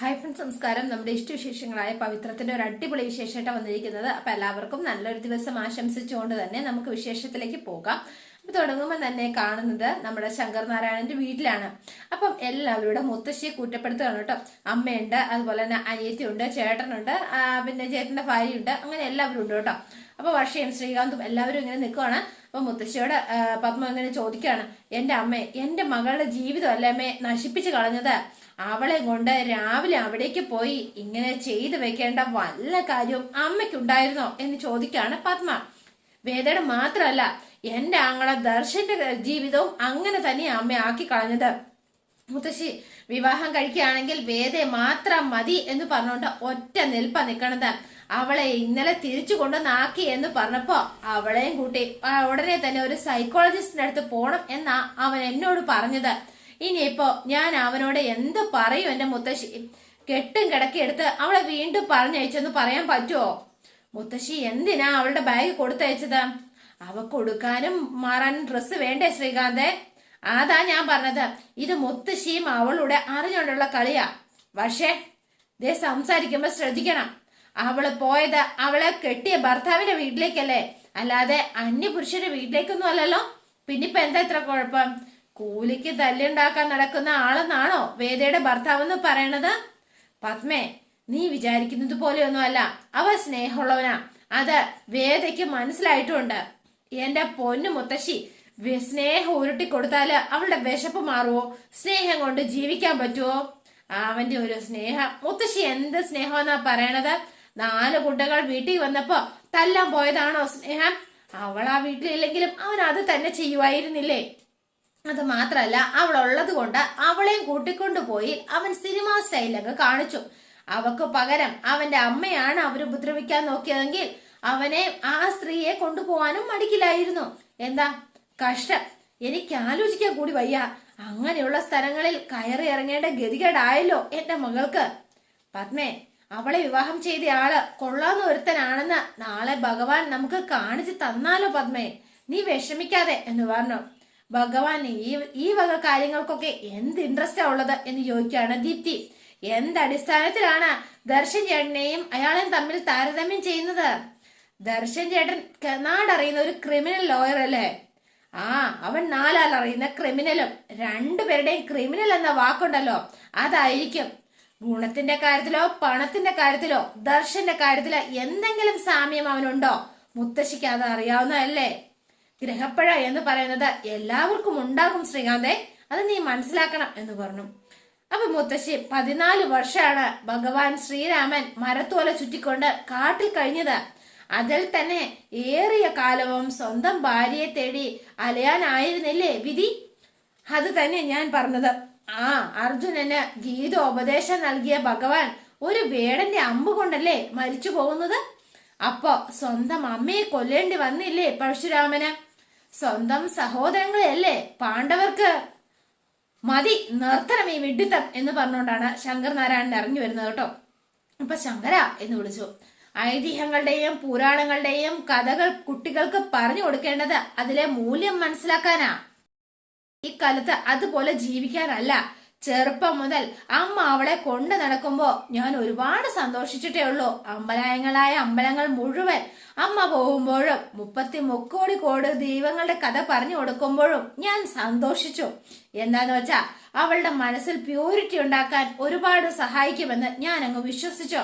Hi friends സംസ്കാരം നമ്മുടെ ഇഷ്ടവിശേഷങ്ങളായ പവിത്രത്തിന്റെ ഒരു അടിപൊളി വിശേഷമായിട്ട് വന്നിരിക്കുന്നത്. അപ്പൊ എല്ലാവർക്കും നല്ലൊരു ദിവസം ആശംസിച്ചുകൊണ്ട് തന്നെ നമുക്ക് വിശേഷത്തിലേക്ക് പോകാം. അപ്പൊ തുടങ്ങുമ്പോൾ തന്നെ കാണുന്നത് നമ്മുടെ ശങ്കർ നാരായണന്റെ വീട്ടിലാണ്. അപ്പം എല്ലാവരുടെ മുത്തശ്ശിയെ കുറ്റപ്പെടുത്തുകയാണ് കേട്ടോ. അമ്മയുണ്ട് അതുപോലെ തന്നെ അനിയത്തിയുണ്ട് ചേട്ടനുണ്ട് പിന്നെ ചേട്ടന്റെ ഭാര്യയുണ്ട് അങ്ങനെ എല്ലാവരും ഉണ്ട് കേട്ടോ. അപ്പൊ വർഷയും ശ്രീകാന്തും എല്ലാവരും ഇങ്ങനെ നിൽക്കുവാണ്. അപ്പൊ മുത്തശ്ശിയോട് പത്മ ഇങ്ങനെ ചോദിക്കുകയാണ് എന്റെ അമ്മേ എന്റെ മകളുടെ ജീവിതം അല്ലേ അമ്മേ നശിപ്പിച്ചു കളഞ്ഞത്? അവളെ കൊണ്ട് രാവിലെ അവിടേക്ക് പോയി ഇങ്ങനെ ചെയ്തു വെക്കേണ്ട വല്ല കാര്യവും അമ്മയ്ക്കുണ്ടായിരുന്നോ എന്ന് ചോദിക്കാണ് പത്മ. വേദയുടെ മാത്രമല്ല എന്റെ ആങ്ങളെ ദർശന്റെ ജീവിതവും അങ്ങനെ തന്നെ അമ്മ ആക്കി കളഞ്ഞത്. മുത്തശ്ശി വിവാഹം കഴിക്കുകയാണെങ്കിൽ വേദയെ മാത്രം മതി എന്ന് പറഞ്ഞുകൊണ്ട് ഒറ്റ നിൽപ്പ നിൽക്കണത്. അവളെ ഇന്നലെ തിരിച്ചു കൊണ്ടുവന്നാക്കി എന്ന് പറഞ്ഞപ്പോ അവളെയും കൂട്ടി ഉടനെ തന്നെ ഒരു സൈക്കോളജിസ്റ്റിന്റെ അടുത്ത് പോണം എന്നാ അവൻ എന്നോട് പറഞ്ഞത്. ഇനിയിപ്പോ ഞാൻ അവനോട് എന്ത് പറയും എന്റെ മുത്തശ്ശി? കെട്ടും കിടക്കിയെടുത്ത് അവളെ വീണ്ടും പറഞ്ഞയച്ചെന്ന് പറയാൻ പറ്റുമോ മുത്തശ്ശി എന്തിനാ അവളുടെ ബാഗ് കൊടുത്തയച്ചത്? അവ കൊടുക്കാനും മാറാനും ഡ്രസ്സ് വേണ്ടേ ശ്രീകാന്തേ? അതാ ഞാൻ പറഞ്ഞത്. ഇത് മുത്തശ്ശിയും അവളുടെ അറിഞ്ഞുകൊണ്ടുള്ള കളിയാ. പക്ഷേ ദേ സംസാരിക്കുമ്പോ ശ്രദ്ധിക്കണം. അവൾ പോയത് അവളെ കെട്ടിയ ഭർത്താവിന്റെ വീട്ടിലേക്കല്ലേ? അല്ലാതെ അന്യപുരുഷന്റെ വീട്ടിലേക്കൊന്നും അല്ലല്ലോ? പിന്നിപ്പോ എന്താ ഇത്ര കുഴപ്പം? കൂലിക്ക് തല്ലുണ്ടാക്കാൻ നടക്കുന്ന ആളെന്നാണോ വേദയുടെ ഭർത്താവ് എന്ന് പറയണത്? പത്മേ നീ വിചാരിക്കുന്നത് പോലെയൊന്നുമല്ല. അവ സ്നേഹമുള്ളവനാ. അത് വേദയ്ക്ക് മനസ്സിലായിട്ടുണ്ട്. എന്റെ പൊന്നു മുത്തശ്ശി സ്നേഹം ഉരുട്ടി കൊടുത്താൽ അവളുടെ വിശപ്പ് മാറുമോ സ്നേഹം കൊണ്ട് ജീവിക്കാൻ പറ്റുമോ അവന്റെ ഒരു സ്നേഹം. മുത്തശ്ശി എന്ത് സ്നേഹമെന്നാ പറയണത്? നാല് കുട്ടികൾ വീട്ടിൽ വന്നപ്പോ തല്ലാൻ പോയതാണോ സ്നേഹം? അവൾ ആ വീട്ടിലില്ലെങ്കിലും അവൻ അത് തന്നെ ചെയ്യുമായിരുന്നില്ലേ അത് മാത്രല്ല അവൾ ഉള്ളത് കൊണ്ട് അവളെയും കൂട്ടിക്കൊണ്ടുപോയി അവൻ സിനിമാ സ്റ്റൈലൊക്കെ കാണിച്ചു. അവക്ക് പകരം അവന്റെ അമ്മയാണ് അവർ ഉപദ്രവിക്കാൻ നോക്കിയതെങ്കിൽ അവനെ ആ സ്ത്രീയെ കൊണ്ടുപോകാനും മടിക്കില്ലായിരുന്നു. എന്താ? കഷ്ടം. എനിക്ക് ആലോചിക്കാൻ കൂടി വയ്യ. അങ്ങനെയുള്ള സ്ഥലങ്ങളിൽ കയറി ഇറങ്ങേണ്ട ഗതികേടായല്ലോ എന്റെ മകൾക്ക്. പത്മേ അവളെ വിവാഹം ചെയ്ത ആൾ കൊള്ളാന്ന് ഒരുത്തനാണെന്ന് നാളെ ഭഗവാൻ നമുക്ക് കാണിച്ചു തന്നാലോ പത്മേ? നീ വിഷമിക്കാതെ എന്ന് പറഞ്ഞു. ഭഗവാൻ ഈ ഈ വക കാര്യങ്ങൾക്കൊക്കെ എന്ത് ഇൻട്രസ്റ്റാ ഉള്ളത് എന്ന് ചോദിക്കുകയാണ് ദീപ്തി. എന്ത് അടിസ്ഥാനത്തിലാണ് ദർശൻ ചേട്ടനെയും അയാളെയും തമ്മിൽ താരതമ്യം ചെയ്യുന്നത്? ദർശൻ ചേട്ടൻ നാടറിയുന്ന ഒരു ക്രിമിനൽ ലോയർ അല്ലേ? ആ അവൻ നാലാൾ അറിയുന്ന ക്രിമിനലും രണ്ടുപേരുടെയും ക്രിമിനൽ എന്ന വാക്കുണ്ടല്ലോ. അതായിരിക്കും. ഗുണത്തിന്റെ കാര്യത്തിലോ പണത്തിന്റെ കാര്യത്തിലോ ദർശന്റെ കാര്യത്തിലോ എന്തെങ്കിലും സാമ്യം അവനുണ്ടോ? മുത്തശ്ശിക്ക് അത് അറിയാവുന്നതല്ലേ? ഗ്രഹപ്പഴ എന്ന് പറയുന്നത് എല്ലാവർക്കും ഉണ്ടാകും ശ്രീകാന്തേ. അത് നീ മനസ്സിലാക്കണം എന്ന് പറഞ്ഞു. അപ്പൊ മുത്തശ്ശി പതിനാല് വർഷമാണ് ഭഗവാൻ ശ്രീരാമൻ മരത്തോല ചുറ്റിക്കൊണ്ട് കാട്ടിൽ കഴിഞ്ഞത്. അതിൽ തന്നെ ഏറിയ കാലവും സ്വന്തം ഭാര്യയെ തേടി അലയാനായിരുന്നില്ലേ വിധി? അത് തന്നെ ഞാൻ പറഞ്ഞത്. ആ അർജുനന് ഗീത ഉപദേശം നൽകിയ ഭഗവാൻ ഒരു വേടന്റെ അമ്പ് കൊണ്ടല്ലേ മരിച്ചു പോകുന്നത്? അപ്പോ സ്വന്തം അമ്മയെ കൊല്ലേണ്ടി വന്നില്ലേ പരശുരാമന്? സ്വന്തം സഹോദരങ്ങളെയല്ലേ? പാണ്ഡവർക്ക് മതി നിർത്തണം ഈ വിഡിത്തം എന്ന് പറഞ്ഞുകൊണ്ടാണ് ശങ്കർ നാരായണൻ ഇറങ്ങി വരുന്നത് കേട്ടോ. അപ്പൊ ശങ്കര എന്ന് വിളിച്ചു. ഐതിഹ്യങ്ങളുടെയും പുരാണങ്ങളുടെയും കഥകൾ കുട്ടികൾക്ക് പറഞ്ഞു കൊടുക്കേണ്ടത് അതിലെ മൂല്യം മനസ്സിലാക്കാനാ. ഈ കാലത്ത് അതുപോലെ ജീവിക്കാനല്ല. ചെറുപ്പം മുതൽ അമ്മ അവളെ കൊണ്ടു നടക്കുമ്പോ ഞാൻ ഒരുപാട് സന്തോഷിച്ചിട്ടേ ഉള്ളൂ. അമ്പലായങ്ങളായ അമ്പലങ്ങൾ മുഴുവൻ അമ്മ പോകുമ്പോഴും മുപ്പത്തി മുക്കോടി കോടി ദൈവങ്ങളുടെ കഥ പറഞ്ഞു കൊടുക്കുമ്പോഴും ഞാൻ സന്തോഷിച്ചു. എന്താന്ന് വെച്ചാ അവളുടെ മനസ്സിൽ പ്യൂരിറ്റി ഉണ്ടാക്കാൻ ഒരുപാട് സഹായിക്കുമെന്ന് ഞാൻ അങ്ങ് വിശ്വസിച്ചു.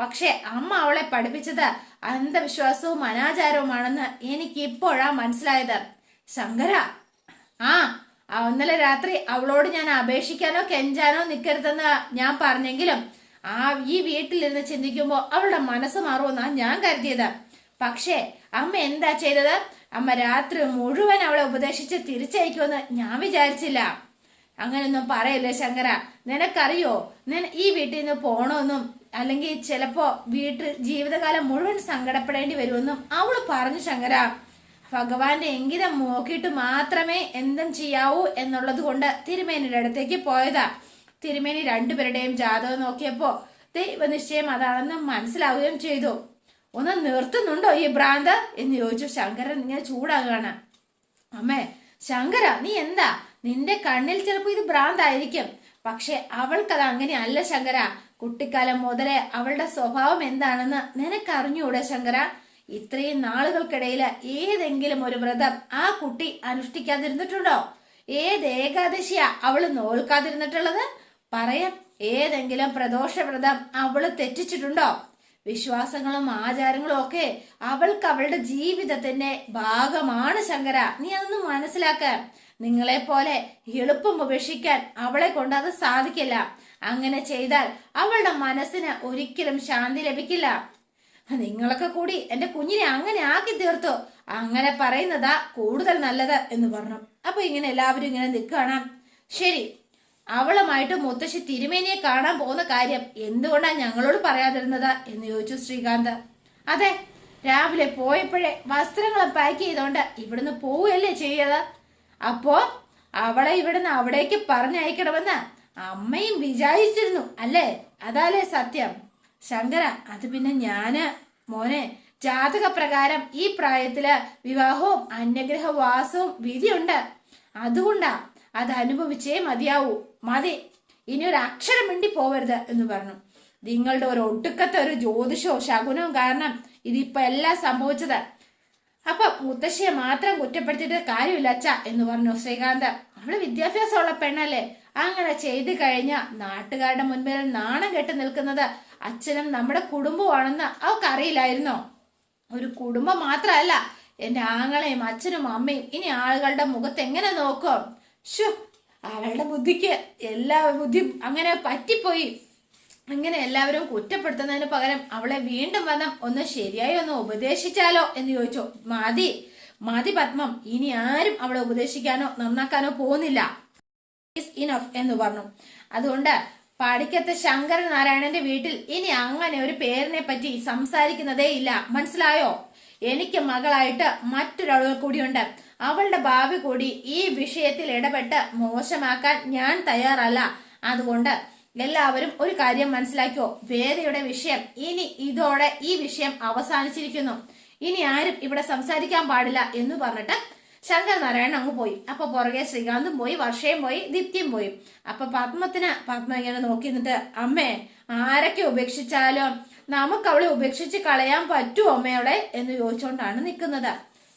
പക്ഷെ അമ്മ അവളെ പഠിപ്പിച്ചത് അന്ധവിശ്വാസവും അനാചാരവുമാണെന്ന് എനിക്ക് ഇപ്പോഴാ മനസ്സിലായത്. ശങ്കര ആ ഇന്നലെ രാത്രി അവളോട് ഞാൻ അപേക്ഷിക്കാനോ കെഞ്ചാനോ നിൽക്കരുതെന്ന് ഞാൻ പറഞ്ഞെങ്കിലും ആ ഈ വീട്ടിലിരുന്ന് ചിന്തിക്കുമ്പോൾ അവളുടെ മനസ്സ് മാറുമെന്നാണ് ഞാൻ കരുതിയത്. പക്ഷേ അമ്മ എന്താ ചെയ്തത്? അമ്മ രാത്രി മുഴുവൻ അവളെ ഉപദേശിച്ച് തിരിച്ചയക്കുമെന്ന് ഞാൻ വിചാരിച്ചില്ല. അങ്ങനെയൊന്നും പറയല്ലേ ശങ്കര? നിനക്കറിയോ? നിന ഈ വീട്ടിൽ നിന്ന് പോണമെന്നും അല്ലെങ്കിൽ ചിലപ്പോ വീട്ടിൽ ജീവിതകാലം മുഴുവൻ സങ്കടപ്പെടേണ്ടി വരുമെന്നും അവൾ പറഞ്ഞു ശങ്കര. ഭഗവാന്റെ എങ്കിലും നോക്കിയിട്ട് മാത്രമേ എന്തും ചെയ്യാവൂ എന്നുള്ളത് കൊണ്ട് തിരുമേനിയുടെ അടുത്തേക്ക് പോയതാ. തിരുമേനി രണ്ടുപേരുടെയും ജാതകം നോക്കിയപ്പോ ദൈവനിശ്ചയം അതാണെന്ന് മനസ്സിലാവുകയും ചെയ്തു. ഒന്ന് നിർത്തുന്നുണ്ടോ ഈ ഭ്രാന്ത്? എന്ന് ചോദിച്ചു ശങ്കരൻ ഇങ്ങനെ ചൂടാകുകയാണ് അമ്മേ ശങ്കര നീ എന്താ? നിന്റെ കണ്ണിൽ ചിലപ്പോ ഇത് ഭ്രാന്തായിരിക്കും. പക്ഷെ അവൾക്കത് അങ്ങനെയല്ല ശങ്കര. കുട്ടിക്കാലം മുതലേ അവളുടെ സ്വഭാവം എന്താണെന്ന് നിനക്കറിഞ്ഞൂടെ ശങ്കര? ഇത്രയും നാളുകൾക്കിടയിൽ ഏതെങ്കിലും ഒരു വ്രതം ആ കുട്ടി അനുഷ്ഠിക്കാതിരുന്നിട്ടുണ്ടോ? ഏത് ഏകാദശിയാ അവൾ നോൽക്കാതിരുന്നിട്ടുള്ളത്? പറയാം. ഏതെങ്കിലും പ്രദോഷ വ്രതം അവൾ തെറ്റിച്ചിട്ടുണ്ടോ? വിശ്വാസങ്ങളും ആചാരങ്ങളും ഒക്കെ അവൾക്ക് അവളുടെ ജീവിതത്തിന്റെ ഭാഗമാണ് ശങ്കര. നീ അതൊന്ന് മനസ്സിലാക്കാൻ നിങ്ങളെ പോലെ എളുപ്പം ഉപേക്ഷിക്കാൻ അവളെ കൊണ്ട് അത് സാധിക്കില്ല. അങ്ങനെ ചെയ്താൽ അവളുടെ മനസ്സിന് ഒരിക്കലും ശാന്തി ലഭിക്കില്ല. നിങ്ങളൊക്കെ കൂടി എന്റെ കുഞ്ഞിനെ അങ്ങനെ ആക്കി തീർത്തോ. അങ്ങനെ പറയുന്നതാ കൂടുതൽ നല്ലത് എന്ന് പറഞ്ഞു. അപ്പൊ ഇങ്ങനെ എല്ലാവരും ഇങ്ങനെ നിൽക്കുകയാണ്. ശരി അവളുമായിട്ട് മുത്തശ്ശി തിരുമേനിയെ കാണാൻ പോകുന്ന കാര്യം എന്തുകൊണ്ടാണ് ഞങ്ങളോട് പറയാതിരുന്നത് എന്ന് ചോദിച്ചു ശ്രീകാന്ത്. അതെ രാവിലെ പോയപ്പോഴേ വസ്ത്രങ്ങൾ പാക്ക് ചെയ്തോണ്ട് ഇവിടുന്ന് പോവുകയല്ലേ ചെയ്യത്? അപ്പോ അവളെ ഇവിടുന്ന് അവിടേക്ക് പറഞ്ഞയക്കണമെന്ന് അമ്മയും വിചാരിച്ചിരുന്നു അല്ലേ? അതാലേ സത്യം. ശങ്കര അത് പിന്നെ ഞാൻ. മോനെ ജാതക പ്രകാരം ഈ പ്രായത്തിൽ വിവാഹവും അന്യഗ്രഹവാസവും വിധിയുണ്ട്. അതുകൊണ്ടാ അത് അനുഭവിച്ചേ മതിയാവൂ. മതി. ഇനി ഒരു അക്ഷരം മിണ്ടി പോവരുത് എന്ന് പറഞ്ഞു. നിങ്ങളുടെ ഒരു ഒടുക്കത്തെ ഒരു ജ്യോതിഷവും ശകുനവും കാരണം ഇതിപ്പോ എല്ലാം സംഭവിച്ചത്. അപ്പൊ മുത്തശ്ശിയെ മാത്രം കുറ്റപ്പെടുത്തിയിട്ട് കാര്യമില്ല അച്ഛ എന്ന് പറഞ്ഞു ശ്രീകാന്ത്. അവൾ വിദ്യാഭ്യാസമുള്ള പെണ്ണല്ലേ? അങ്ങനെ ചെയ്തു കഴിഞ്ഞ നാട്ടുകാരുടെ മുൻപിൽ നാണം കെട്ട് നിൽക്കുന്നത് അച്ഛനും നമ്മുടെ കുടുംബമാണെന്ന് അവൾക്കറിയില്ലായിരുന്നോ ഒരു കുടുംബം മാത്രമല്ല എന്റെ ആങ്ങളെയും അച്ഛനും അമ്മയും ഇനി ആളുകളുടെ മുഖത്ത് എങ്ങനെ നോക്കും? ഷു അവളുടെ ബുദ്ധിക്ക് എല്ലാ ബുദ്ധി അങ്ങനെ പറ്റിപ്പോയി. അങ്ങനെ എല്ലാവരും കുറ്റപ്പെടുത്തുന്നതിന് പകരം അവളെ വീണ്ടും വന്ന ഒന്ന് ശരിയായി ഒന്ന് ഉപദേശിച്ചാലോ എന്ന് ചോദിച്ചു. മതി മതി പത്മം ഇനി ആരും അവളെ ഉപദേശിക്കാനോ നന്നാക്കാനോ പോകുന്നില്ല. ഇനഫ് എന്ന് പറഞ്ഞു. അതുകൊണ്ട് പടിക്കത്തെ ശങ്കരനാരായണന്റെ വീട്ടിൽ ഇനി അങ്ങനെ ഒരു പേരിനെ പറ്റി സംസാരിക്കുന്നതേ ഇല്ല. മനസ്സിലായോ? എനിക്ക് മകളായിട്ട് മറ്റൊരാളുകൾ കൂടിയുണ്ട്. അവളുടെ ഭാവി കൂടി ഈ വിഷയത്തിൽ ഇടപെട്ട് മോശമാക്കാൻ ഞാൻ തയ്യാറല്ല. അതുകൊണ്ട് എല്ലാവരും ഒരു കാര്യം മനസ്സിലാക്കിയോ? വേദയുടെ വിഷയം ഇനി ഇതോടെ ഈ വിഷയം അവസാനിച്ചിരിക്കുന്നു. ഇനി ആരും ഇവിടെ സംസാരിക്കാൻ പാടില്ല എന്ന് പറഞ്ഞിട്ട് ശങ്കർ നാരായണൻ അങ്ങ് പോയി. അപ്പൊ പുറകെ ശ്രീകാന്തും പോയി വർഷയും പോയി ദിപ്തിയും പോയി. അപ്പൊ പത്മത്തിന് പത്മ ഇങ്ങനെ നോക്കി നിന്നിട്ട് അമ്മേ ആരൊക്കെ ഉപേക്ഷിച്ചാലും നമുക്ക് അവളെ ഉപേക്ഷിച്ച് കളയാൻ പറ്റുമോ അമ്മയോടെ എന്ന് ചോദിച്ചുകൊണ്ടാണ് നിൽക്കുന്നത്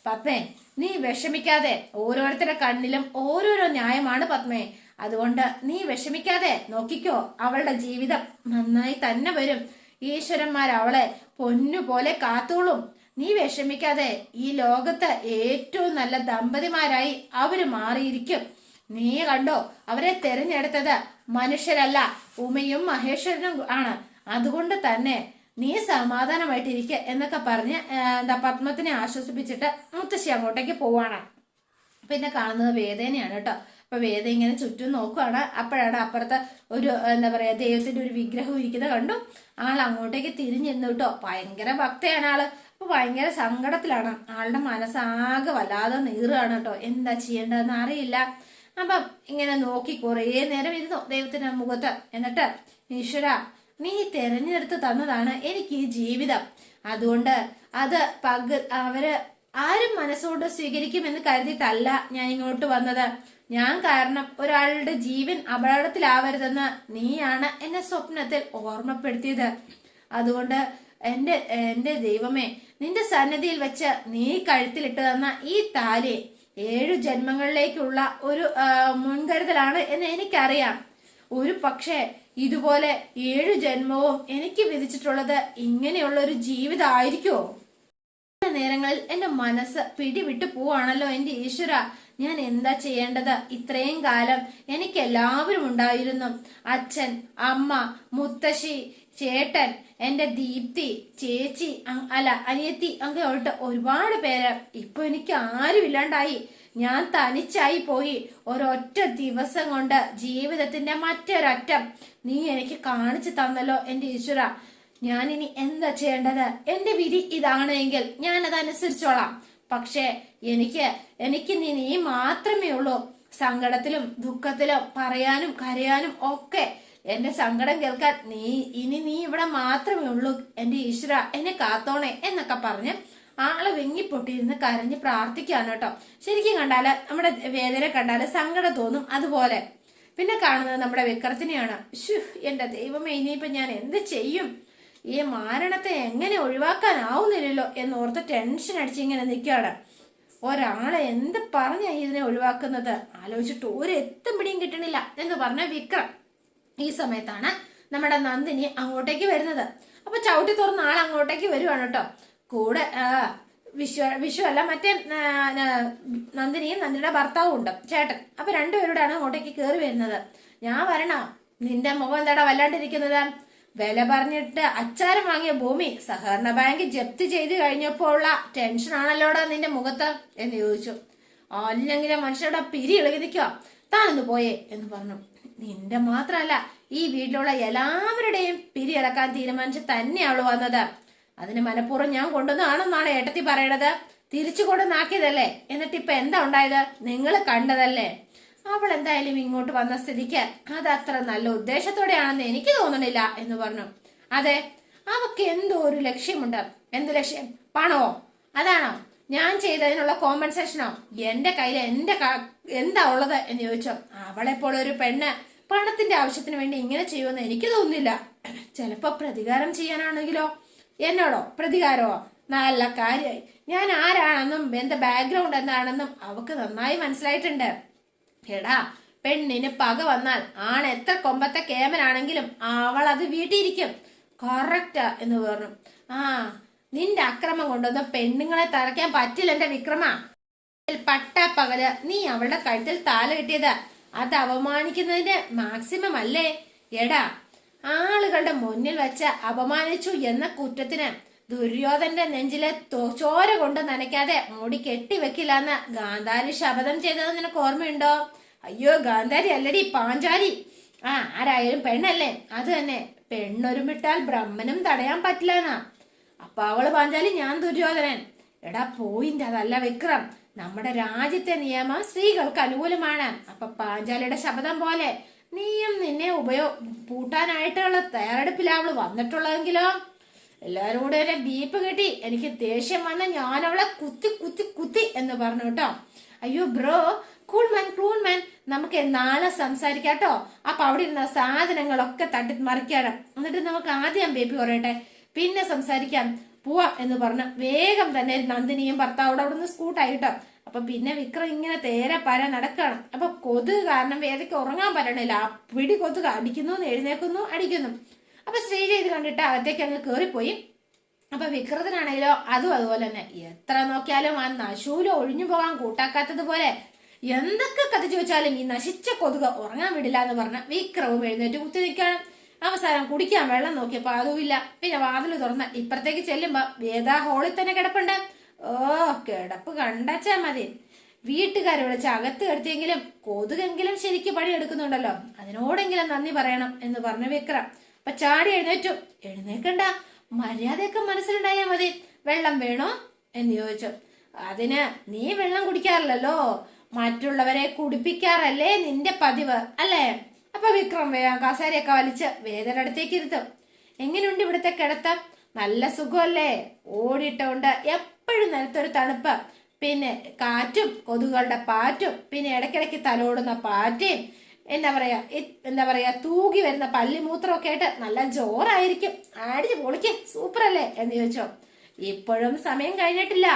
പത്മേ നീ വിഷമിക്കാതെ ഓരോരുത്തരുടെ കണ്ണിലും ഓരോരോ ന്യായമാണ് പത്മേ. അതുകൊണ്ട് നീ വിഷമിക്കാതെ നോക്കിക്കോ അവളുടെ ജീവിതം നന്നായി തന്നെ വരും. ഈശ്വരന്മാർ അവളെ പൊന്നുപോലെ കാത്തോളും. നീ വിഷമിക്കാതെ ഈ ലോകത്ത് ഏറ്റവും നല്ല ദമ്പതിമാരായി അവർ മാറിയിരിക്കും. നീ കണ്ടോ? അവരെ തെരഞ്ഞെടുത്തത് മനുഷ്യരല്ല ഉമയും മഹേശ്വരനും ആണ്. അതുകൊണ്ട് തന്നെ നീ സമാധാനമായിട്ടിരിക്കുക എന്നൊക്കെ പറഞ്ഞ് എന്താ പത്മത്തിനെ ആശ്വസിപ്പിച്ചിട്ട് മുത്തശ്ശി അങ്ങോട്ടേക്ക് പോവാണ്. പിന്നെ കാണുന്നത് വേദനയാണ് കേട്ടോ. അപ്പൊ വേദ ഇങ്ങനെ ചുറ്റും നോക്കുവാണ്. അപ്പോഴാണ് അപ്പുറത്തെ ഒരു എന്താ പറയാ ദൈവത്തിന്റെ ഒരു വിഗ്രഹം ഇരിക്കുന്നത് കണ്ടു. ആൾ അങ്ങോട്ടേക്ക് തിരിഞ്ഞിരുന്നു കേട്ടോ. ഭയങ്കര ഭക്തയാണ് ആൾ. അപ്പൊ ഭയങ്കര സങ്കടത്തിലാണ്. ആളുടെ മനസ്സാകെ വല്ലാതെ നീറുകയാണ് കേട്ടോ. എന്താ ചെയ്യേണ്ടതെന്ന് അറിയില്ല. അപ്പം ഇങ്ങനെ നോക്കി കുറേ നേരം ഇരുന്നു ദൈവത്തിന്റെ മുഖത്ത്. എന്നിട്ട് ഈശ്വര നീ തെരഞ്ഞെടുത്ത് തന്നതാണ് എനിക്ക് ഈ ജീവിതം. അതുകൊണ്ട് അത് പക അവർ ആരും മനസ്സുകൊണ്ട് സ്വീകരിക്കുമെന്ന് കരുതിയിട്ടല്ല ഞാൻ ഇങ്ങോട്ട് വന്നത്. ഞാൻ കാരണം ഒരാളുടെ ജീവൻ അപകടത്തിലാവരുതെന്ന് നീയാണ് എന്നെ സ്വപ്നത്തിൽ ഓർമ്മപ്പെടുത്തിയത്. അതുകൊണ്ട് എന്റെ എന്റെ ദൈവമേ നിന്റെ സന്നദ്ധിയിൽ വെച്ച് നീ കഴുത്തിലിട്ട് തന്ന ഈ താലി ഏഴു ജന്മങ്ങളിലേക്കുള്ള ഒരു മുൻകരുതലാണ് എന്ന് എനിക്കറിയാം. ഒരു പക്ഷേ ഇതുപോലെ ഏഴു ജന്മവും എനിക്ക് വിധിച്ചിട്ടുള്ളത് ഇങ്ങനെയുള്ള ഒരു ജീവിതമായിരിക്കുമോ നേരങ്ങളിൽ എന്റെ മനസ്സ് പിടിവിട്ടു പോവാണല്ലോ എന്റെ ഈശ്വര. ഞാൻ എന്താ ചെയ്യേണ്ടത്? ഇത്രയും കാലം എനിക്ക് എല്ലാവരും ഉണ്ടായിരുന്നു. അച്ഛൻ അമ്മ മുത്തശ്ശി ചേട്ടൻ എന്റെ ദീപ്തി ചേച്ചി അല്ല അനിയത്തി അങ്ങനെ അങ്ങോട്ട് ഒരുപാട് പേര്. ഇപ്പൊ എനിക്ക് ആരും ഇല്ലാണ്ടായി. ഞാൻ തനിച്ചായി പോയി. ഒരൊറ്റ ദിവസം കൊണ്ട് ജീവിതത്തിന്റെ മറ്റൊരറ്റം. നീ എനിക്ക് കാണിച്ചു തന്നല്ലോ എന്റെ ഈശ്വര. ഞാൻ ഇനി എന്താ ചെയ്യേണ്ടത്? എന്റെ വിധി ഇതാണെങ്കിൽ ഞാൻ അതനുസരിച്ചോളാം പക്ഷേ എനിക്ക് എനിക്ക് നീ നീ മാത്രമേ ഉള്ളൂ. സങ്കടത്തിലും ദുഃഖത്തിലും പറയാനും കരയാനും ഒക്കെ എന്റെ സങ്കടം കേൾക്കാൻ നീ ഇനി നീ ഇവിടെ മാത്രമേ ഉള്ളൂ. എന്റെ ഈശ്വര എന്നെ കാത്തോണേ എന്നൊക്കെ പറഞ്ഞ് ആൾ വെങ്ങിപ്പൊട്ടിയിരുന്ന് കരഞ്ഞ് പ്രാർത്ഥിക്കാണ് കേട്ടോ. ശരിക്കും കണ്ടാൽ നമ്മുടെ വേദന കണ്ടാൽ സങ്കടം തോന്നും അതുപോലെ. പിന്നെ കാണുന്നത് നമ്മുടെ വിക്രത്തിനെയാണ്. ഷു എന്റെ ദൈവമേ ഇനിയിപ്പൊ ഞാൻ എന്ത് ചെയ്യും? ഈ മാരണത്തെ എങ്ങനെ ഒഴിവാക്കാനാവുന്നില്ലല്ലോ എന്നോർത്ത് ടെൻഷൻ അടിച്ച് ഇങ്ങനെ നിൽക്കുകയാണ്. ഒരാളെ എന്ത് പറഞ്ഞ ഇതിനെ ഒഴിവാക്കുന്നത്? ആലോചിച്ചിട്ട് ഒരു എത്തും പിടിയും കിട്ടണില്ല എന്ന് പറഞ്ഞ വിക്രം. ഈ സമയത്താണ് നമ്മുടെ നന്ദിനി അങ്ങോട്ടേക്ക് വരുന്നത്. അപ്പൊ ചവിട്ടി തുറന്ന ആൾ അങ്ങോട്ടേക്ക് വരുവാണ് കേട്ടോ. കൂടെ വിശ്വ വിശ്വ അല്ല മറ്റേ നന്ദിനിയും നന്ദിനിയുടെ ഭർത്താവും ഉണ്ട് ചേട്ടൻ. അപ്പൊ രണ്ടുപേരോടാണ് അങ്ങോട്ടേക്ക് കയറി വരുന്നത്. ഞാൻ വരണോ? നിന്റെ മുഖം എന്താടാ വല്ലാണ്ടിരിക്കുന്നത്? വില പറഞ്ഞിട്ട് അച്ചാരം വാങ്ങിയ ഭൂമി സഹകരണ ബാങ്ക് ജപ്തി ചെയ്ത് കഴിഞ്ഞപ്പോൾ ഉള്ള ടെൻഷൻ ആണല്ലോടാ നിന്റെ മുഖത്ത് എന്ന് ചോദിച്ചു. അല്ലെങ്കിൽ മനുഷ്യരുടെ പിരി ഇളകി നിൽക്കുക താൻ പോയേ എന്ന് പറഞ്ഞു. നിന്റെ മാത്രല്ല ഈ വീട്ടിലുള്ള എല്ലാവരുടെയും പിരി ഇളക്കാൻ തീരുമാനിച്ച് തന്നെ അവൾ വന്നത്. അതിന് മനഃപൂർവം ഞാൻ കൊണ്ടുവന്നാണെന്നാണ് ഏട്ടത്തി പറയണത്. തിരിച്ചു കൊണ്ടുവന്നാക്കിയതല്ലേ? എന്നിട്ട് ഇപ്പൊ എന്താ ഉണ്ടായത്? നിങ്ങൾ കണ്ടതല്ലേ? അവൾ എന്തായാലും ഇങ്ങോട്ട് വന്ന സ്ഥിതിക്ക് അത് അത്ര നല്ല ഉദ്ദേശത്തോടെയാണെന്ന് എനിക്ക് തോന്നണില്ല എന്ന് പറഞ്ഞു. അതെ അവക്ക് എന്തോ ഒരു ലക്ഷ്യമുണ്ട്. എന്ത് ലക്ഷ്യം? പണമോ? അതാണോ? ഞാൻ ചെയ്തതിനുള്ള കോമ്പൻസേഷനോ എന്റെ കയ്യിൽ എന്റെ എന്താ ഉള്ളത്? എന്ന് ചോദിച്ചോ. അവളെപ്പോലെ ഒരു പെണ്ണ് പണത്തിന്റെ ആവശ്യത്തിന് വേണ്ടി ഇങ്ങനെ ചെയ്യുമെന്ന് എനിക്ക് തോന്നുന്നില്ല. ചിലപ്പോ പ്രതികാരം ചെയ്യാനാണെങ്കിലോ? എന്നോടോ? പ്രതികാരമോ? നല്ല കാര്യമായി ഞാൻ ആരാണെന്നും എന്റെ ബാക്ക്ഗ്രൗണ്ട് എന്താണെന്നും അവക്ക് നന്നായി മനസ്സിലായിട്ടുണ്ട്. എടാ പെണ്ണിന് പക വന്നാൽ ആണ് എത്ര കൊമ്പത്തെ കേമനാണെങ്കിലും അവൾ അത് വീട്ടിയിരിക്കും. കറക്റ്റാ എന്ന് പറഞ്ഞു. ആ നിന്റെ അക്രമം കൊണ്ടൊന്നും പെണ്ണുങ്ങളെ തറയ്ക്കാൻ പറ്റില്ല എന്റെ വിക്രമ. പട്ട പകൽ നീ അവളുടെ കഴുത്തിൽ താല കിട്ടിയത്. അത് അപമാനിക്കുന്നതിന്റെ മാക്സിമം അല്ലേ? എടാ ആളുകളുടെ മുന്നിൽ വെച്ച് അപമാനിച്ചു എന്ന കുറ്റത്തിന് ദുര്യോധന്റെ നെഞ്ചിലെ ചോര കൊണ്ട് നനയ്ക്കാതെ മുടി കെട്ടിവെക്കില്ല എന്ന് ഗാന്ധാരി ശപഥം ചെയ്തത് നിനക്ക് ഓർമ്മയുണ്ടോ? അയ്യോ ഗാന്ധാരി അല്ലടി പാഞ്ചാരി ആ ആരായാലും പെണ്ണല്ലേ? അത് തന്നെ. പെണ്ണൊരുമിട്ടാൽ ബ്രഹ്മനും തടയാൻ പറ്റില്ല എന്നാ. അപ്പൊ അവൾ പാഞ്ചാലി ഞാൻ ദുര്യോധനൻ. എടാ പോയിന്റ് അതല്ല വിക്രം. നമ്മുടെ രാജ്യത്തെ നിയമം സ്ത്രീകൾക്ക് അനുകൂലമാണ്. അപ്പൊ പാഞ്ചാലിയുടെ ശബ്ദം പോലെ നീയും നിന്നെ ഉപയോ പൂട്ടാനായിട്ടുള്ള തയ്യാറെടുപ്പിലാ അവൾ വന്നിട്ടുള്ളതെങ്കിലോ? എല്ലാരും കൂടെ ഒരു ബീപ്പ് കിട്ടി എനിക്ക് ദേഷ്യം വന്ന ഞാൻ അവളെ കുത്തി കുത്തി കുത്തി എന്ന് പറഞ്ഞു കേട്ടോ. അയ്യോ bro cool man cool man നമുക്ക് നാളെ സംസാരിക്കാം കേട്ടോ. അപ്പൊ അവിടെ ഇരുന്ന സാധനങ്ങളൊക്കെ തട്ടി മറിക്കണം. എന്നിട്ട് നമുക്ക് ആദ്യം ബേബി പറയട്ടെ. പിന്നെ സംസാരിക്കാം. പോവാം എന്ന് പറഞ്ഞ് വേഗം തന്നെ നന്ദിനിയും ഭർത്താവോട് അവിടെ നിന്ന് സ്കൂട്ടായിട്ടോ അപ്പൊ പിന്നെ വിക്രം ഇങ്ങനെ തേരെ പര നടക്കുകയാണ് അപ്പൊ കൊതു കാരണം വേദയ്ക്ക് ഉറങ്ങാൻ പറ്റണില്ല. പിടി കൊതുക് അടിക്കുന്നു എഴുന്നേക്കുന്നു അടിക്കുന്നു. അപ്പൊ സ്റ്റേ ഇത് കണ്ടിട്ട് അകത്തേക്ക് അങ്ങ് കയറിപ്പോയി അപ്പൊ വിക്രത്തിനാണെങ്കിലോ അതും അതുപോലെ തന്നെ. എത്ര നോക്കിയാലും ആ നശൂല ഒഴിഞ്ഞു പോകാൻ കൂട്ടാക്കാത്തതുപോലെ എന്തൊക്കെ കഥ ചോദിച്ചാലും ഈ നശിച്ച കൊതുക് ഉറങ്ങാൻ വിടില്ല എന്ന് പറഞ്ഞ വിക്രവും എഴുന്നേറ്റ് കുത്തി നിൽക്കണം അവസാനം കുടിക്കാൻ വെള്ളം നോക്കിയപ്പോ അതുമില്ല പിന്നെ വാതിൽ തുറന്ന് ഇപ്പുറത്തേക്ക് ചെല്ലുമ്പോ വേദാ ഹോളിൽ തന്നെ കിടപ്പുണ്ട്? ഓ കിടപ്പ് കണ്ടച്ചാ മതി. വീട്ടുകാർ വിളിച്ച് അകത്ത് കെടുത്തിയെങ്കിലും കൊതുകെങ്കിലും ശരിക്ക് പണിയെടുക്കുന്നുണ്ടല്ലോ. അതിനോടെങ്കിലും നന്ദി പറയണം എന്ന് പറഞ്ഞു വിക്രം. അപ്പൊ ചാടി എഴുന്നേറ്റു. എഴുന്നേക്കണ്ട. മര്യാദയൊക്കെ മനസ്സിലുണ്ടായാ മതി. വെള്ളം വേണോ? എന്ന് ചോദിച്ചു. അതിന് നീ വെള്ളം കുടിക്കാറില്ലല്ലോ. മറ്റുള്ളവരെ കുടിപ്പിക്കാറല്ലേ നിന്റെ പതിവ് അല്ലേ? അപ്പൊ വിക്രം വേഗം കസേരയൊക്കെ വലിച്ച് വേദന അടുത്തേക്ക് ഇരുത്തും. എങ്ങനെയുണ്ട് ഇവിടുത്തെ കിടത്തം? നല്ല സുഖമല്ലേ? ഓടിയിട്ടുണ്ട് എപ്പോഴും നിലത്തൊരു തണുപ്പ്. പിന്നെ കാറ്റും കൊതുകുകളുടെ പാറ്റും പിന്നെ ഇടയ്ക്കിടയ്ക്ക് തലോടുന്ന പാറ്റയും എന്താ പറയാ എന്താ പറയാ തൂകി വരുന്ന പല്ലിമൂത്രമൊക്കെ ആയിട്ട് നല്ല ജോറായിരിക്കും. അടിച്ച് പൊളിക്ക്. സൂപ്പർ അല്ലേ എന്ന് ചോദിച്ചോ. ഇപ്പോഴും സമയം കഴിഞ്ഞിട്ടില്ല.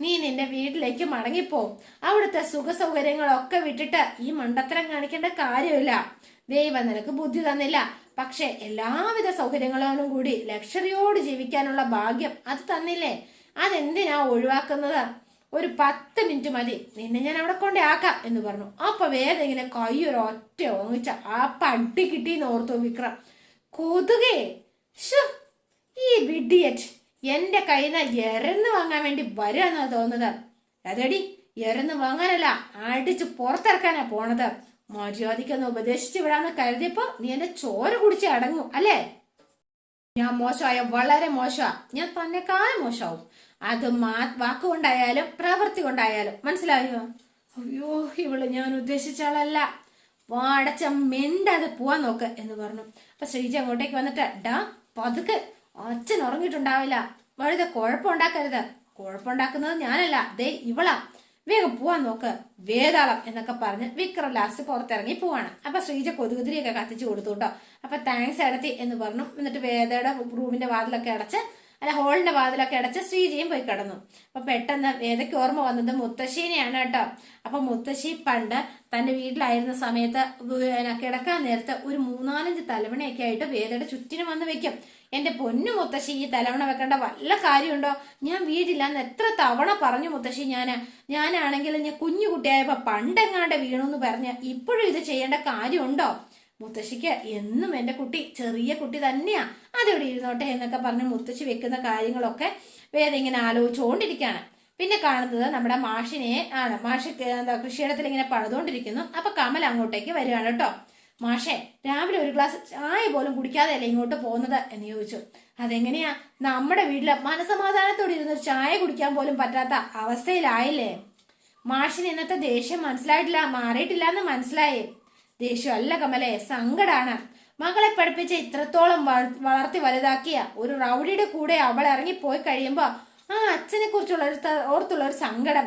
നീ നിന്റെ വീട്ടിലേക്ക് മടങ്ങിപ്പോ. അവിടുത്തെ സുഖ സൗകര്യങ്ങളൊക്കെ വിട്ടിട്ട് ഈ മണ്ടത്തരം കാണിക്കേണ്ട കാര്യമില്ല. ദൈവം നിനക്ക് ബുദ്ധി തന്നില്ല. പക്ഷെ എല്ലാവിധ സൗകര്യങ്ങളോടും കൂടി ലക്ഷറിയോട് ജീവിക്കാനുള്ള ഭാഗ്യം അത് തന്നില്ലേ? അതെന്തിനാ ഒഴിവാക്കുന്നത്? ഒരു പത്ത് മിനിറ്റ് മതി. നിന്നെ ഞാൻ അവിടെ കൊണ്ടേ ആക്കാം എന്ന് പറഞ്ഞു. അപ്പൊ വേറെ ഇങ്ങനെ കൈ ഒരു ഒറ്റ ഓങ്ങിച്ച ആ പട്ടി കിട്ടിയെന്ന് ഓർത്തു വിക്രം. കൊതുകേ ഈ വിഡിയറ്റ്. എന്റെ കയ്യിൽ നിന്ന് എരന്ന് വാങ്ങാൻ വേണ്ടി വരാന്നാ തോന്നുന്നത്. അതടി എരന്ന് വാങ്ങാനല്ല അടിച്ച് പുറത്തിറക്കാനാ പോണത്. മര്യാദയ്ക്കൊന്ന് ഉപദേശിച്ചു വിടാന്ന് കരുതിയപ്പോ നീ എന്റെ ചോര കുടിച്ച് അടങ്ങും അല്ലേ? ഞാൻ മോശമായ വളരെ മോശമാ. ഞാൻ തന്നെക്കാളും മോശമാവും. അത് മാ വാക്കുകൊണ്ടായാലും പ്രവൃത്തി കൊണ്ടായാലും. മനസ്സിലായോ? അയ്യോ ഇവൾ ഞാൻ ഉദ്ദേശിച്ച ആളല്ല. വാടച്ച മിണ്ടാതെ പോവാൻ നോക്ക് എന്ന് പറഞ്ഞു. അപ്പൊ ശ്രീജ അങ്ങോട്ടേക്ക് വന്നിട്ട് ഡാ പതുക്കെ അച്ഛൻ ഉറങ്ങിയിട്ടുണ്ടാവില്ല. വഴുത കുഴപ്പമുണ്ടാക്കരുത്. കുഴപ്പമുണ്ടാക്കുന്നത് ഞാനല്ല. ദേ ഇവളാ. വേഗം പോവാൻ നോക്ക്. വേതാളം എന്നൊക്കെ പറഞ്ഞ് വിക്രം ലാസ്റ്റ് പുറത്തിറങ്ങി പോവാണ്. അപ്പൊ ശ്രീജ കൊതുകുതിരിയൊക്കെ കത്തിച്ചു കൊടുത്തു കേട്ടോ. അപ്പൊ താങ്ക്സ് അടത്തി എന്ന് പറഞ്ഞു. എന്നിട്ട് വേദയുടെ റൂമിന്റെ വാതിലൊക്കെ അടച്ച് അല്ല ഹോളിന്റെ വാതിലൊക്കെ അടച്ച് ശ്രീജയും പോയി കിടന്നു. അപ്പൊ പെട്ടെന്ന് ഏതൊക്കെ ഓർമ്മ വന്നത്? മുത്തശ്ശീനെയാണ് കേട്ടോ. അപ്പൊ മുത്തശ്ശി പണ്ട് തന്റെ വീട്ടിലായിരുന്ന സമയത്ത് കിടക്കാൻ നേരത്ത് ഒരു മൂന്നാലഞ്ച് തലവണയൊക്കെ ആയിട്ട് വേദയുടെ ചുറ്റിനും വന്ന് വെക്കും. എന്റെ പൊന്നു മുത്തശ്ശി ഈ തലവണ വെക്കേണ്ട വല്ല കാര്യമുണ്ടോ? ഞാൻ വീടില്ലാന്ന് എത്ര തവണ പറഞ്ഞു മുത്തശ്ശി ഞാൻ. ഞാനാണെങ്കിൽ ഞാൻ കുഞ്ഞു കുട്ടിയായപ്പോ പണ്ടെങ്ങാണ്ട് വീണു എന്ന് പറഞ്ഞ് ഇപ്പോഴും ഇത് ചെയ്യേണ്ട കാര്യമുണ്ടോ? മുത്തശ്ശിക്ക് എന്നും എന്റെ കുട്ടി ചെറിയ കുട്ടി തന്നെയാ. അതിവിടെ ഇരുന്നോട്ടെ എന്നൊക്കെ പറഞ്ഞ് മുത്തശ്ശി വെക്കുന്ന കാര്യങ്ങളൊക്കെ വേറെ ഇങ്ങനെ ആലോചിച്ചുകൊണ്ടിരിക്കുകയാണ് പിന്നെ കാണുന്നത് നമ്മുടെ മാഷിനെ ആണ്. മാഷ് എന്താ കൃഷിയിടത്തിൽ ഇങ്ങനെ പഴുതുകൊണ്ടിരിക്കുന്നു അപ്പൊ കമൽ അങ്ങോട്ടേക്ക് വരികയാണ് കേട്ടോ. മാഷെ രാവിലെ ഒരു ഗ്ലാസ് ചായ പോലും കുടിക്കാതെ അല്ലേ ഇങ്ങോട്ട് പോകുന്നത് എന്ന് ചോദിച്ചു. അതെങ്ങനെയാ? നമ്മുടെ വീട്ടിലെ മനസമാധാനത്തോടെ ഇരുന്ന് ചായ കുടിക്കാൻ പോലും പറ്റാത്ത അവസ്ഥയിലായില്ലേ? മാഷിന് ഇന്നത്തെ ദേഷ്യം മനസ്സിലായിട്ടില്ല മാറിയിട്ടില്ല എന്ന് മനസ്സിലായി. ദേഷ്യമല്ല കമലെ സങ്കടാണ്. മകളെ പഠിപ്പിച്ച് ഇത്രത്തോളം വളർത്തി വലുതാക്കിയ ഒരു റൗഡിയുടെ കൂടെ അവൾ ഇറങ്ങിപ്പോയി കഴിയുമ്പോൾ ആ അച്ഛനെ കുറിച്ചുള്ള ഒരു ഓർത്തുള്ള ഒരു സങ്കടം.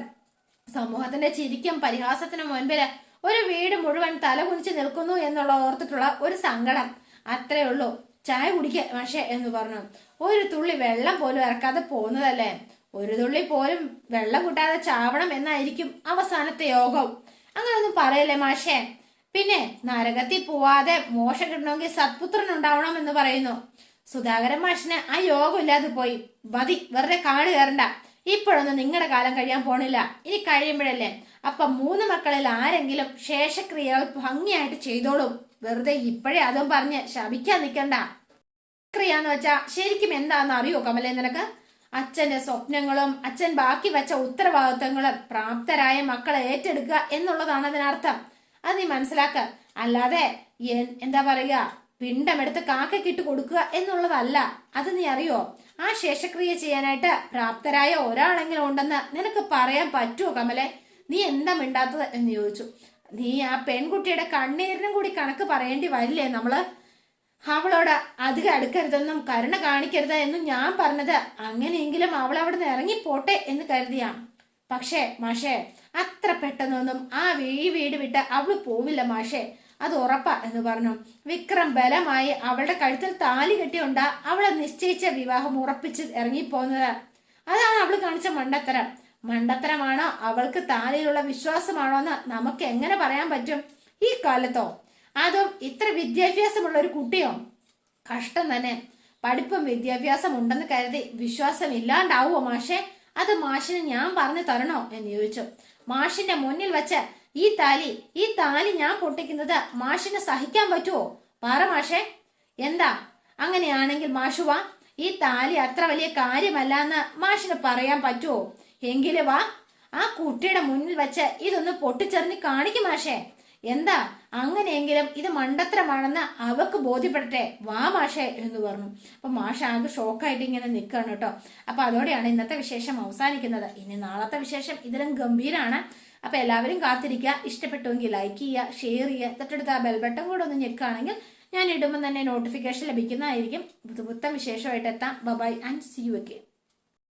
സമൂഹത്തിന്റെ ചിരിക്കും പരിഹാസത്തിനും മുൻപിൽ ഒരു വീട് മുഴുവൻ തലകുനിച്ച് നിൽക്കുന്നു എന്നുള്ള ഓർത്തിട്ടുള്ള ഒരു സങ്കടം. അത്രേ ഉള്ളൂ. ചായ കുടിക്ക പക്ഷേ എന്ന് പറഞ്ഞു. ഒരു തുള്ളി വെള്ളം പോലും ഇറക്കാതെ പോകുന്നതല്ലേ? ഒരു തുള്ളി പോലും വെള്ളം കൂട്ടാതെ ചാവണം എന്നായിരിക്കും അവസാനത്തെ യോഗം. അങ്ങനൊന്നും പറയല്ലേ മാഷേ? പിന്നെ നരകത്തിൽ പോവാതെ മോശം കിട്ടണമെങ്കിൽ സത്പുത്രൻ ഉണ്ടാവണം എന്ന് പറയുന്നു. സുധാകരൻ മാഷിന് ആ യോഗം ഇല്ലാതെ പോയി. മതി വെറുതെ കാട് കയറണ്ട. ഇപ്പോഴൊന്നും നിങ്ങളുടെ കാലം കഴിയാൻ പോണില്ല. ഇനി കഴിയുമ്പോഴല്ലേ? അപ്പൊ മൂന്ന് മക്കളിൽ ആരെങ്കിലും ശേഷക്രിയകൾ ഭംഗിയായിട്ട് ചെയ്തോളും. വെറുതെ ഇപ്പോഴേ അതും പറഞ്ഞ് ശപിക്കാൻ നിൽക്കണ്ട. ക്രിയ എന്ന് വെച്ചാ ശരിക്കും എന്താന്ന് അറിയോ കമലേ നിനക്ക്? അച്ഛന്റെ സ്വപ്നങ്ങളും അച്ഛൻ ബാക്കി വെച്ച ഉത്തരവാദിത്തങ്ങളും പ്രാപ്തരായ മക്കളെ ഏറ്റെടുക്കുക എന്നുള്ളതാണ് അതിനർത്ഥം. അത് നീ മനസ്സിലാക്ക. അല്ലാതെ എന്താ പറയുക പിണ്ടമെടുത്ത് കാക്കക്കിട്ട് കൊടുക്കുക എന്നുള്ളതല്ല. അത് നീ അറിയോ? ആ ശേഷക്രിയ ചെയ്യാനായിട്ട് പ്രാപ്തരായ ഒരാളെങ്കിലും ഉണ്ടെന്ന് നിനക്ക് പറയാൻ പറ്റുമോ കമലെ? നീ എന്താ മിണ്ടാത്തത് എന്ന് ചോദിച്ചു. നീ ആ പെൺകുട്ടിയുടെ കണ്ണീരിനും കൂടി കണക്ക് പറയേണ്ടി വരില്ലേ നമ്മൾ? അവളോട് അധികം അടുക്കരുതെന്നും കരുണ കാണിക്കരുത് എന്നും ഞാൻ പറഞ്ഞത് അങ്ങനെയെങ്കിലും അവൾ അവിടെ നിന്ന് ഇറങ്ങിപ്പോട്ടെ എന്ന് കരുതിയാ പക്ഷേ മാഷേ അത്ര പെട്ടെന്നൊന്നും ആ ഈ വീട് വിട്ട് അവൾ പോവില്ല മാഷേ. അത് ഉറപ്പാ എന്ന് പറഞ്ഞു. വിക്രം ബലമായി അവളുടെ കഴുത്തിൽ താലി കെട്ടിയുണ്ട അവളെ നിശ്ചയിച്ച വിവാഹം ഉറപ്പിച്ച് ഇറങ്ങിപ്പോന്നത്. അതാണ് അവൾ കാണിച്ച മണ്ടത്തരം. മണ്ടത്തരമാണോ? അവൾക്ക് താലിയിലുള്ള വിശ്വാസമാണോ എന്ന് നമുക്ക് എങ്ങനെ പറയാൻ പറ്റും? ഈ കാലത്തോ? അതും ഇത്ര വിദ്യാഭ്യാസമുള്ള ഒരു കുട്ടിയോ? കഷ്ടം തന്നെ. പഠിപ്പും വിദ്യാഭ്യാസം ഉണ്ടെന്ന് കരുതി വിശ്വാസം ഇല്ലാണ്ടാവുമോ മാഷെ? അത് മാഷിന് ഞാൻ പറഞ്ഞു തരണോ? എന്ന് ചോദിച്ചു. മാഷിന്റെ മുന്നിൽ വെച്ച് ഈ താലി ഈ താലി ഞാൻ പൊട്ടിക്കുന്നത് മാഷിന് സഹിക്കാൻ പറ്റുമോ പറ മാഷെ. എന്താ? അങ്ങനെയാണെങ്കിൽ മാഷുവാ ഈ താലി അത്ര വലിയ കാര്യമല്ല എന്ന് മാഷിന് പറയാൻ പറ്റുമോ എങ്കിലും വാ. ആ കുട്ടിയുടെ മുന്നിൽ വെച്ച് ഇതൊന്ന് പൊട്ടിച്ചെറിഞ്ഞ് കാണിക്കും മാഷേ. എന്താ? അങ്ങനെയെങ്കിലും ഇത് മണ്ടത്തരമാണെന്ന് അവക്ക് ബോധ്യപ്പെടട്ടെ വാ മാഷെ എന്ന് പറഞ്ഞു. അപ്പൊ മാഷ ആകെ ഷോക്കായിട്ട് ഇങ്ങനെ നിൽക്കുകയാണ് കേട്ടോ. അപ്പൊ അതോടെയാണ് ഇന്നത്തെ വിശേഷം അവസാനിക്കുന്നത്. ഇനി നാളത്തെ വിശേഷം ഇതിലും ഗംഭീരാണ്. അപ്പൊ എല്ലാവരും കാത്തിരിക്കുക. ഇഷ്ടപ്പെട്ടുവെങ്കിൽ ലൈക്ക് ചെയ്യുക ഷെയർ ചെയ്യുക. തൊട്ടടുത്ത് ആ ബെൽ ബട്ടൺ കൂടെ ഒന്ന് ഞെക്കുകയാണെങ്കിൽ ഞാൻ ഇടുമ്പോൾ തന്നെ നോട്ടിഫിക്കേഷൻ ലഭിക്കുന്നതായിരിക്കും. പുതുപുത്തൻ വിശേഷമായിട്ട് എത്താം. ബബായ് ആൻഡ് സി യു ഒക്കെ